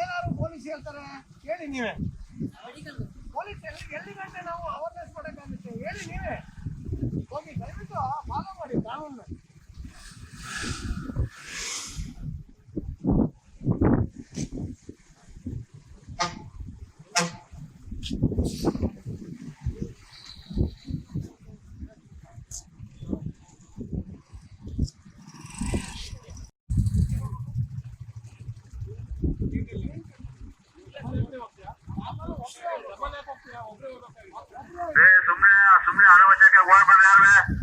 ಏನಾದ್ರು ಪೊಲೀಸ್ ಹೇಳ್ತಾರೆ? ಹೇಳಿ ನೀವೇ. ಪೊಲೀಸ್ ಎಲ್ಲಿ ಎಲ್ಲಿ ಗಂಟೆ ನಾವು ಅವೇರ್ನೆಸ್ ಮಾಡೋಕ್ಕಾಗುತ್ತೆ ಹೇಳಿ ನೀವೇ. ಹೋಗಿ ದಯವಿಟ್ಟು ಫಾಲೋ ಮಾಡಿ, ಕಾನೂನು ಏ ಸುಮ್ನೆ ಸುಮ್ನೆ ಅನವಶ್ಯಕ ಓಡ್ಬೇಡ್ರಿ ಯಾರು